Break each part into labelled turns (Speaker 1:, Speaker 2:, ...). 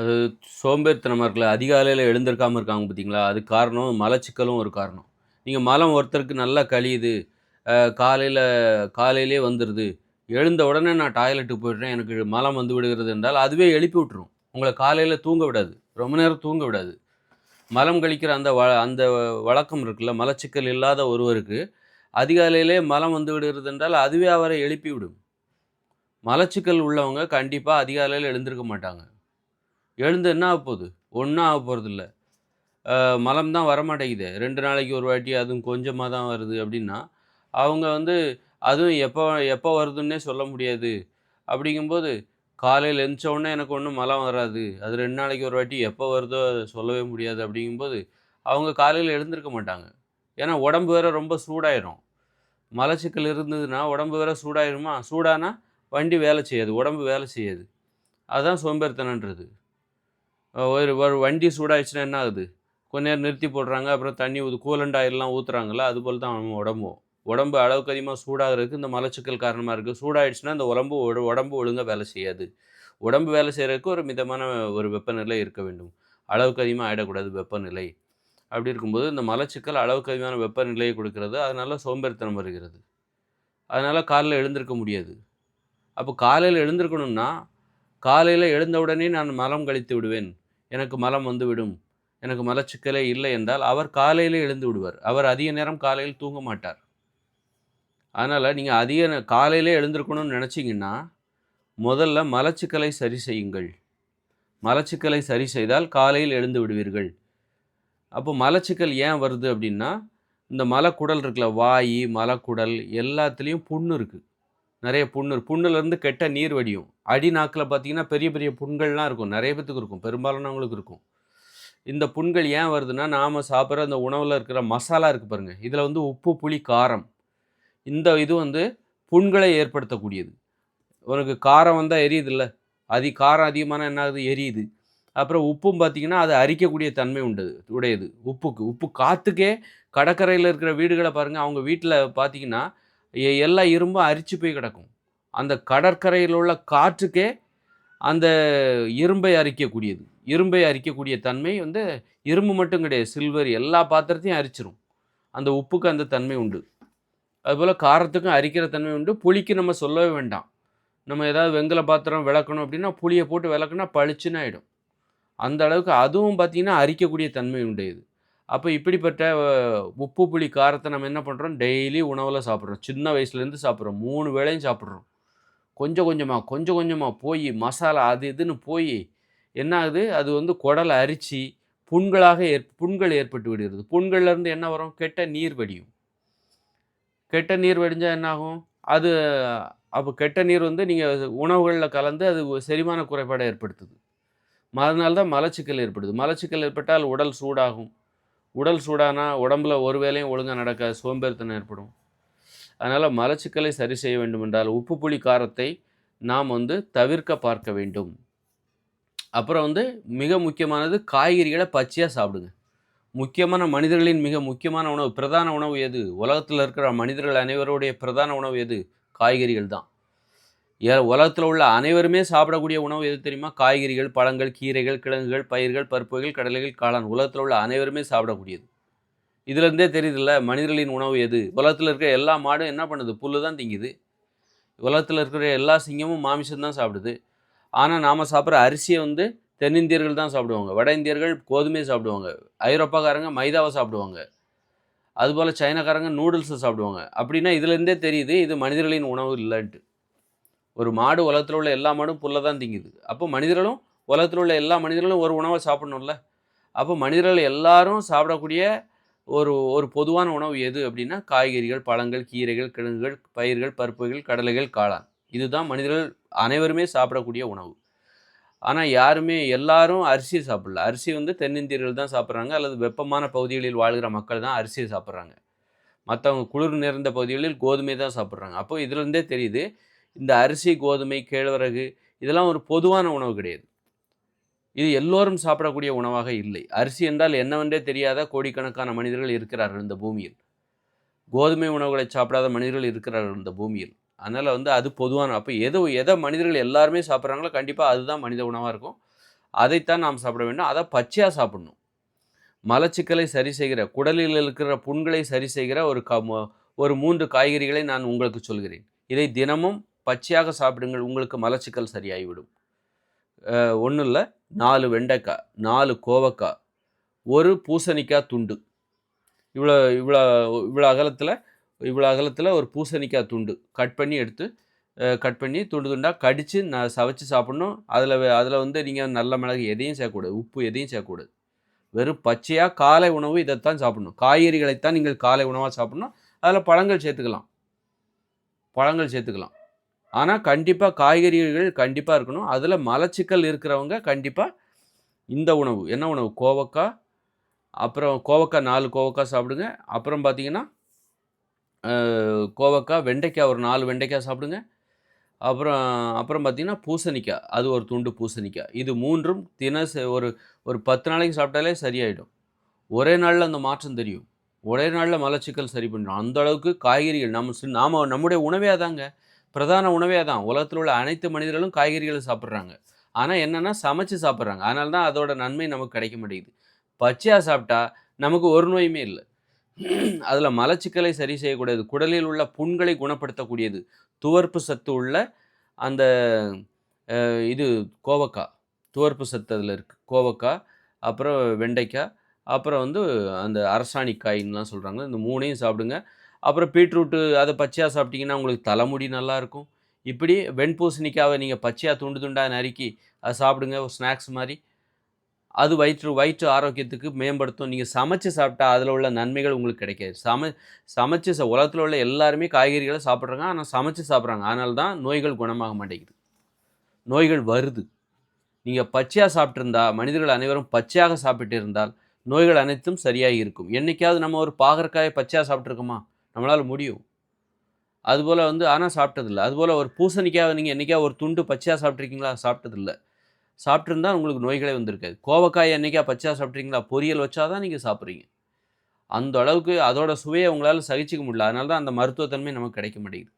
Speaker 1: அது சோம்பேறித்தனமாக இருக்குல்ல அதிகாலையில் எழுந்திருக்காமல் இருக்காங்க பார்த்தீங்களா அது காரணம் மலச்சிக்கலும் ஒரு காரணம் நீங்கள் மலம் ஒருத்தருக்கு நல்லா கழியுது காலையில் காலையிலே வந்துடுது எழுந்த உடனே நான் டாய்லெட்டுக்கு போய்ட்றேன் எனக்கு மலம் வந்து விடுகிறது என்றால் அதுவே எழுப்பி விட்டுரும் உங்களை காலையில் தூங்க விடாது ரொம்ப நேரம் தூங்க விடாது மலம் கழிக்கிற அந்த வ அந்த வழக்கம் இருக்குல்ல மலச்சிக்கல் இல்லாத ஒருவருக்கு அதிகாலையிலே மலம் வந்து விடுகிறது என்றால் அதுவே அவரை எழுப்பி விடும் மலச்சிக்கல் உள்ளவங்க கண்டிப்பாக அதிகாலையில் எழுந்திருக்க மாட்டாங்க எழுந்து என்ன ஆக போகுது ஒன்றும் ஆக போகிறதில்ல மலம் தான் வரமாட்டேங்குது ரெண்டு நாளைக்கு ஒரு வாட்டி அதுவும் கொஞ்சமாக தான் வருது அப்படின்னா அவங்க வந்து அதுவும் எப்போ எப்போ வருதுன்னே சொல்ல முடியாது அப்படிங்கும்போது காலையில் எழுந்தோடனே எனக்கு ஒன்றும் மலம் வராது அது ரெண்டு நாளைக்கு ஒரு வாட்டி எப்போ வருதோ அதை சொல்லவே முடியாது அப்படிங்கும்போது அவங்க காலையில் எழுந்திருக்க மாட்டாங்க ஏன்னா உடம்பு வேற ரொம்ப சூடாயிரும் மலச்சிக்கல் இருந்ததுன்னா உடம்பு வேற சூடாயிருமா சூடானா வண்டி வேலை செய்யாது உடம்பு வேலை செய்யாது அதுதான் சோம்பேறித்தனன்றது ஒரு ஒரு வண்டி சூடாயிடுச்சுன்னா என்ன ஆகுது கொஞ்ச நேரம் நிறுத்தி போடுறாங்க அப்புறம் தண்ணி ஊது கூலண்ட் ஆயிலெலாம் ஊற்றுறாங்களா அதுபோல் தான் நம்ம உடம்பும் உடம்பு அளவுக்கு அதிகமாக சூடாகிறதுக்கு இந்த மலச்சிக்கல் காரணமாக இருக்குது சூடாயிடுச்சுன்னா இந்த உடம்பு உடம்பு ஒழுங்காக வேலை செய்யாது உடம்பு வேலை செய்கிறதுக்கு ஒரு மிதமான ஒரு வெப்பநிலை இருக்க வேண்டும் அளவுக்கு அதிகமாக ஆகிடக்கூடாது வெப்பநிலை அப்படி இருக்கும்போது இந்த மலச்சிக்கல் அளவுக்கு அதிகமான வெப்பநிலையை கொடுக்கறது அதனால் சோம்பேறித்தனம் வருகிறது அதனால் காலையில் எழுந்திருக்க முடியாது அப்போ காலையில் எழுந்திருக்கணும்னா காலையில் எழுந்த உடனே நான் மலம் கழித்து விடுவேன் எனக்கு மலம் வந்துவிடும் எனக்கு மலச்சிக்கலே இல்லை என்றால் அவர் காலையில் எழுந்து விடுவார் அவர் அதிக நேரம் காலையில் தூங்க மாட்டார் அதனால் நீங்கள் அதிக காலையிலே எழுந்திருக்கணும்னு நினச்சிங்கன்னா முதல்ல மலச்சிக்கலை சரி செய்யுங்கள் மலச்சிக்கலை சரி செய்தால் காலையில் எழுந்து விடுவீர்கள் அப்போ மலச்சிக்கல் ஏன் வருது அப்படின்னா இந்த மலக்குடல் இருக்குல்ல வாய் மலக்குடல் எல்லாத்துலேயும் புண்ணு இருக்குது நிறைய புண்ணு புண்ணுலேருந்து கெட்ட நீர் வடியும் அடி நாக்கில் பார்த்தீங்கன்னா பெரிய பெரிய புண்கள்லாம் இருக்கும் நிறைய பேத்துக்கு இருக்கும் பெரும்பாலானவங்களுக்கு இருக்கும் இந்த புண்கள் ஏன் வருதுன்னா நாம் சாப்பிட்ற அந்த உணவில் இருக்கிற மசாலா இருக்குது பாருங்கள் இதில் வந்து உப்பு புளி காரம் இந்த இது வந்து புண்களை ஏற்படுத்தக்கூடியது உனக்கு காரம் வந்தால் எரியுது இல்லை அதி காரம் அதிகமான என்ன ஆகுது எரியுது அப்புறம் உப்பும் பார்த்திங்கன்னா அது அரிக்கக்கூடிய தன்மை உண்டு உடையது உப்புக்கு உப்பு காற்றுக்கே கடற்கரையில் இருக்கிற வீடுகளை பாருங்கள் அவங்க வீட்டில் பார்த்திங்கன்னா எல்லா இரும்பும் அரிச்சு போய் கிடக்கும் அந்த கடற்கரையில் உள்ள காற்றுக்கே அந்த இரும்பை அரிக்கக்கூடியது இரும்பை அரிக்கக்கூடிய தன்மை வந்து இரும்பு மட்டும் கிடையாது சில்வர் எல்லா பாத்திரத்தையும் அரிச்சிரும் அந்த உப்புக்கு அந்த தன்மை உண்டு அதுபோல் காரத்துக்கும் அரிக்கிற தன்மை உண்டு புளிக்கு நம்ம சொல்லவே வேண்டாம் நம்ம ஏதாவது வெங்கல பாத்திரம் விளக்கணும் அப்படின்னா புளியை போட்டு விளக்குனா பளிச்சுன்னு ஆகிடும் அந்த அளவுக்கு அதுவும் பார்த்திங்கன்னா அரிக்கக்கூடிய தன்மை உண்டு இது அப்போ இப்படிப்பட்ட உப்பு புளி காரத்தை நம்ம என்ன பண்ணுறோம் டெய்லி உணவில் சாப்பிட்றோம் சின்ன வயசுலேருந்து சாப்பிட்றோம் மூணு வேளையும் சாப்பிட்றோம் கொஞ்சம் கொஞ்சமாக கொஞ்சம் கொஞ்சமாக போய் மசாலா அது இதுன்னு போய் என்ன ஆகுது அது வந்து குடலை அரிச்சு புண்களாக ஏற் புண்கள் ஏற்பட்டு விடுகிறது புண்கள்லேருந்து என்ன வரும் கெட்ட நீர் வடியும் கெட்ட நீர் வடிஞ்சால் என்னாகும் அது அப்போ கெட்ட நீர் வந்து நீங்கள் உணவுகளில் கலந்து அது செரிமான குறைபாடை ஏற்படுத்துது அதனால தான் மலச்சிக்கல் ஏற்படுது மலச்சிக்கல் ஏற்பட்டால் உடல் சூடாகும் உடல் சூடானா உடம்புல ஒரு வேலையும் ஒழுங்காக நடக்காது சோம்பேறித்தனம் ஏற்படும் அதனால் மலச்சிக்கலை சரி செய்ய வேண்டுமென்றால் உப்பு புளி காரத்தை நாம் வந்து தவிர்க்க பார்க்க வேண்டும் அப்புறம் வந்து மிக முக்கியமானது காய்கறிகளை பச்சையாக சாப்பிடுங்க முக்கியமான மனிதர்களின் மிக முக்கியமான உணவு பிரதான உணவு எது உலகத்தில் இருக்கிற மனிதர்கள் அனைவருடைய பிரதான உணவு எது காய்கறிகள் தான் உலகத்தில் உள்ள அனைவருமே சாப்பிடக்கூடிய உணவு எது தெரியுமா காய்கறிகள் பழங்கள் கீரைகள் கிழங்குகள் பயிர்கள் பருப்புகள் கடலைகள் காளான் உலகத்தில் உள்ள அனைவருமே சாப்பிடக்கூடியது இதுலேருந்தே தெரியுதுல்ல மனிதர்களின் உணவு எது உலகத்தில் இருக்கிற எல்லா மாடும் என்ன பண்ணுது புல் தான் திங்குது உலகத்தில் இருக்கிற எல்லா சிங்கமும் மாமிசம் தான் சாப்பிடுது ஆனால் நாம் சாப்பிட்ற அரிசியை வந்து தென்னிந்தியர்கள் தான் சாப்பிடுவாங்க வட இந்தியர்கள் கோதுமையை சாப்பிடுவாங்க ஐரோப்பாக்காரங்க மைதாவை சாப்பிடுவாங்க அதுபோல் சைனாக்காரங்க நூடுல்ஸை சாப்பிடுவாங்க அப்படின்னா இதுலேருந்தே தெரியுது இது மனிதர்களின் உணவு இல்லைன்ட்டு ஒரு மாடு உலகத்தில் உள்ள எல்லா மாடும் புல்லை தான் திங்குது அப்போ மனிதர்களும் உலகத்தில் உள்ள எல்லா மனிதர்களும் ஒரு உணவை சாப்பிடணும்ல அப்போ மனிதர்கள் எல்லாரும் சாப்பிடக்கூடிய ஒரு ஒரு பொதுவான உணவு எது அப்படின்னா காய்கறிகள் பழங்கள் கீரைகள் கிழங்குகள் பயிர்கள் பருப்புகள் கடலைகள் காளான் இதுதான் மனிதர்கள் அனைவருமே சாப்பிடக்கூடிய உணவு ஆனால் யாருமே எல்லாரும் அரிசியை சாப்பிடல அரிசி வந்து தென்னிந்தியர்கள் தான் சாப்பிட்றாங்க அல்லது வெப்பமான பகுதிகளில் வாழ்கிற மக்கள் தான் அரிசியை சாப்பிட்றாங்க மற்றவங்க குளிர் நிறைந்த பகுதிகளில் கோதுமை தான் சாப்பிட்றாங்க அப்போது இதுலேருந்தே தெரியுது இந்த அரிசி கோதுமை கேழ்வரகு இதெல்லாம் ஒரு பொதுவான உணவு கிடையாது இது எல்லோரும் சாப்பிடக்கூடிய உணவாக இல்லை அரிசி என்றால் என்னவென்றே தெரியாத கோடிக்கணக்கான மனிதர்கள் இருக்கிறார்கள் இந்த பூமியில் கோதுமை உணவுகளை சாப்பிடாத மனிதர்கள் இருக்கிறார்கள் இந்த பூமியில் அதனால் வந்து அது பொதுவான அப்போ எது எதை மனிதர்கள் எல்லாருமே சாப்பிட்றாங்களோ கண்டிப்பாக அதுதான் மனித உணவாக இருக்கும் அதைத்தான் நாம் சாப்பிட வேண்டும் அதை பச்சையாக சாப்பிடணும் மலச்சிக்கலை சரி செய்கிற குடலில் இருக்கிற புண்களை சரி செய்கிற ஒரு க ஒரு மூன்று காய்கறிகளை நான் உங்களுக்கு சொல்கிறேன் இதை தினமும் பச்சையாக சாப்பிடுங்கள் உங்களுக்கு மலச்சிக்கல் சரியாகிவிடும் ஒன்றும் இல்லை நாலு வெண்டைக்காய் நாலு கோவக்காய் ஒரு பூசணிக்காய் துண்டு இவ்வளோ இவ்வளோ இவ்வளோ அகலத்தில் இவ்வளோ அகலத்தில் ஒரு பூசணிக்காய் துண்டு கட் பண்ணி எடுத்து கட் பண்ணி துண்டு துண்டாக கடித்து நான் சவைச்சு சாப்பிட்ணும் அதில் அதில் வந்து நீங்கள் நல்ல மிளகு எதையும் சேர்க்கக்கூடாது உப்பு எதையும் சேர்க்கக்கூடாது வெறும் பச்சையாக காலை உணவு இதைத்தான் சாப்பிடணும் காய்கறிகளைத்தான் நீங்கள் காலை உணவாக சாப்பிட்ணும் அதில் பழங்கள் சேர்த்துக்கலாம் பழங்கள் சேர்த்துக்கலாம் ஆனால் கண்டிப்பாக காய்கறிகள் கண்டிப்பாக இருக்கணும் அதில் மலச்சிக்கல் இருக்கிறவங்க கண்டிப்பாக இந்த உணவு என்ன உணவு கோவக்காய் அப்புறம் கோவக்காய் நாலு கோவக்காய் சாப்பிடுங்க அப்புறம் பார்த்திங்கன்னா கோவக்காய் வெண்டைக்காய் ஒரு நாலு வெண்டைக்காய் சாப்பிடுங்க அப்புறம் அப்புறம் பார்த்திங்கன்னா பூசணிக்காய் அது ஒரு துண்டு பூசணிக்காய் இது மூன்றும் தினச ஒரு ஒரு பத்து நாளைக்கு சாப்பிட்டாலே சரியாயிடும் ஒரே நாளில் அந்த மாற்றம் தெரியும் ஒரே நாளில் மலச்சிக்கல் சரி பண்ணிடும் அந்தளவுக்கு காய்கறிகள் நம்ம நாம் நம்முடைய உணவே அதாங்க பிரதான உணவே தான் உலகத்தில் உள்ள அனைத்து மனிதர்களும் காய்கறிகளை சாப்பிட்றாங்க ஆனால் என்னென்னா சமைச்சு சாப்பிட்றாங்க அதனால தான் அதோட நன்மை நமக்கு கிடைக்க மாட்டேங்குது பச்சையாக சாப்பிட்டா நமக்கு ஒரு நோயுமே இல்லை அதில் மலச்சிக்கலை சரி செய்யக்கூடியது குடலில் உள்ள புண்களை குணப்படுத்தக்கூடியது துவர்ப்பு சத்து உள்ள அந்த இது கோவக்காய் துவர்ப்பு சத்து அதில் இருக்குது கோவக்காய் அப்புறம் வெண்டைக்காய் அப்புறம் வந்து அந்த அரசாணிக்காயின்லாம் சொல்கிறாங்க இந்த மூணையும் சாப்பிடுங்க அப்புறம் பீட்ரூட்டு அதை பச்சையாக சாப்பிட்டிங்கன்னா உங்களுக்கு தலைமுடி நல்லாயிருக்கும் இப்படி வெண்பூசணிக்காக நீங்கள் பச்சையாக துண்டு துண்டாக நறுக்கி அதை சாப்பிடுங்க ஒரு ஸ்நாக்ஸ் மாதிரி அது வயிற்று வயிற்று ஆரோக்கியத்துக்கு மேம்படுத்தும் நீங்கள் சமைச்சு சாப்பிட்டா அதில் உள்ள நன்மைகள் உங்களுக்கு கிடைக்காது சம சமைச்சு உலகத்தில் உள்ள எல்லாருமே காய்கறிகளை சாப்பிட்றாங்க ஆனால் சமைச்சு சாப்பிட்றாங்க அதனால தான் நோய்கள் குணமாக மாட்டேங்குது நோய்கள் வருது நீங்கள் பச்சையாக சாப்பிட்ருந்தா மனிதர்கள் அனைவரும் பச்சையாக சாப்பிட்டு இருந்தால் நோய்கள் அனைத்தும் சரியாக இருக்கும் என்றைக்காவது நம்ம ஒரு பாகற்காயை பச்சையாக சாப்பிட்ருக்கோமா நம்மளால் முடியும் அதுபோல் வந்து ஆனால் சாப்பிட்டதில்ல அதுபோல் ஒரு பூசணிக்காய் நீங்கள் என்றைக்கா ஒரு துண்டு பச்சையாக சாப்பிட்ருக்கீங்களா சாப்பிட்டதில்ல சாப்பிட்ருந்தா உங்களுக்கு நோய்களே வந்திருக்காது கோவக்காய் என்றைக்கா பச்சையாக சாப்பிட்றீங்களா பொரியல் வச்சா தான் நீங்கள் சாப்பிட்றீங்க அந்த அளவுக்கு அதோட சுவையை உங்களால் சகிச்சிக்க முடியல அதனால தான் அந்த மருத்துவத்தன்மை நமக்கு கிடைக்க மாட்டேங்குது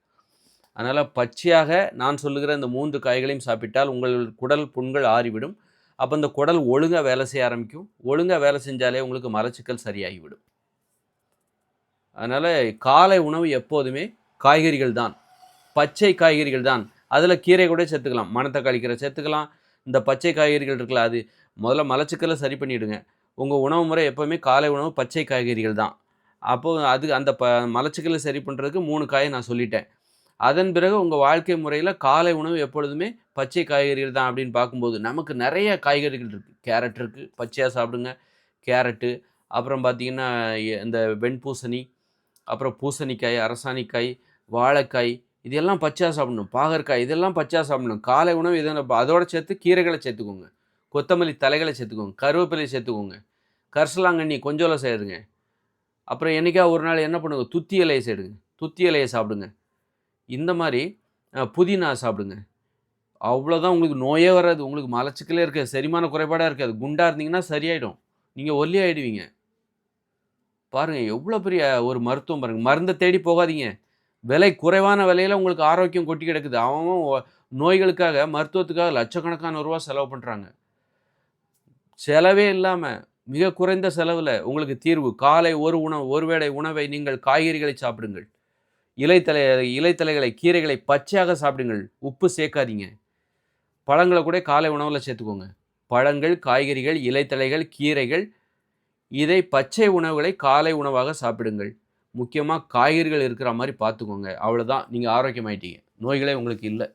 Speaker 1: அதனால் பச்சையாக நான் சொல்லுகிற இந்த மூன்று காய்களையும் சாப்பிட்டால் உங்கள் குடல் புண்கள் ஆறிவிடும் அப்போ இந்த குடல் ஒழுங்காக வேலை செய்ய ஆரம்பிக்கும் ஒழுங்காக வேலை செஞ்சாலே உங்களுக்கு மலச்சிக்கல் சரியாகிவிடும் அதனால் காலை உணவு எப்போதுமே காய்கறிகள் தான் பச்சை காய்கறிகள் தான் அதில் கீரை கூட சேர்த்துக்கலாம் மணத்தக்காளி கீரை சேர்த்துக்கலாம் இந்த பச்சை காய்கறிகள் இருக்குல்ல அது முதல்ல மலச்சிக்கலை சரி பண்ணிவிடுங்க உங்கள் உணவு முறை எப்போவுமே காலை உணவு பச்சை காய்கறிகள் தான் அப்போது அது அந்த ப மலச்சிக்கலை சரி பண்ணுறதுக்கு மூணு காயை நான் சொல்லிட்டேன் அதன் பிறகு உங்கள் வாழ்க்கை முறையில் காலை உணவு எப்பொழுதுமே பச்சை காய்கறிகள் தான் அப்படின்னு பார்க்கும்போது நமக்கு நிறைய காய்கறிகள் இருக்குது கேரட் இருக்குது பச்சையாக சாப்பிடுங்க கேரட்டு அப்புறம் பார்த்திங்கன்னா இந்த வெண்பூசணி அப்புறம் பூசணிக்காய் அரசாணிக்காய் வாழைக்காய் இதெல்லாம் பச்சையாக சாப்பிடணும் பாகற்காய் இதெல்லாம் பச்சையாக சாப்பிடணும் காலை உணவு இதெல்லாம் அதோட சேர்த்து கீரைகளை சேர்த்துக்கோங்க கொத்தமல்லி தலைகளை சேர்த்துக்கோங்க கருவேப்பிலை சேர்த்துக்கோங்க கரிசலாங்கண்ணி கொஞ்சோலை சேருங்க அப்புறம் என்றைக்கா ஒரு நாள் என்ன பண்ணுங்க துத்தி இலையை சேருங்க துத்தி இலையை சாப்பிடுங்க இந்த மாதிரி புதினா சாப்பிடுங்க அவ்வளோதான் உங்களுக்கு நோயே வராது உங்களுக்கு மலச்சிக்கலே இருக்காது செரிமான குறைபாடாக இருக்காது குண்டாக இருந்தீங்கன்னா சரியாயிடும் நீங்கள் ஒல்லி ஆகிடுவீங்க பாருங்கள் எவ்வளோ பெரிய ஒரு மருத்துவம் பாருங்கள் மருந்தை தேடி போகாதீங்க விலை குறைவான விலையில் உங்களுக்கு ஆரோக்கியம் கொட்டி கிடக்குது அவன் நோய்களுக்காக மருத்துவத்துக்காக லட்சக்கணக்கான ரூபா செலவு பண்ணுறாங்க செலவே இல்லாமல் மிக குறைந்த செலவில் உங்களுக்கு தீர்வு காலை ஒரு உணவு ஒருவேளை உணவை நீங்கள் காய்கறிகளை சாப்பிடுங்கள் இலைத்தலை இலைத்தலைகளை கீரைகளை பச்சையாக சாப்பிடுங்கள் உப்பு சேர்க்காதீங்க பழங்களை கூட காலை உணவில் சேர்த்துக்கோங்க பழங்கள் காய்கறிகள் இலைத்தலைகள் கீரைகள் இதை பச்சை உணவுகளை காலை உணவாக சாப்பிடுங்கள் முக்கியமாக காய்கறிகள் இருக்கிற மாதிரி பார்த்துக்கோங்க அவ்வளோதான் நீங்கள் ஆரோக்கியமாயிட்டீங்க நோய்களே உங்களுக்கு இல்லை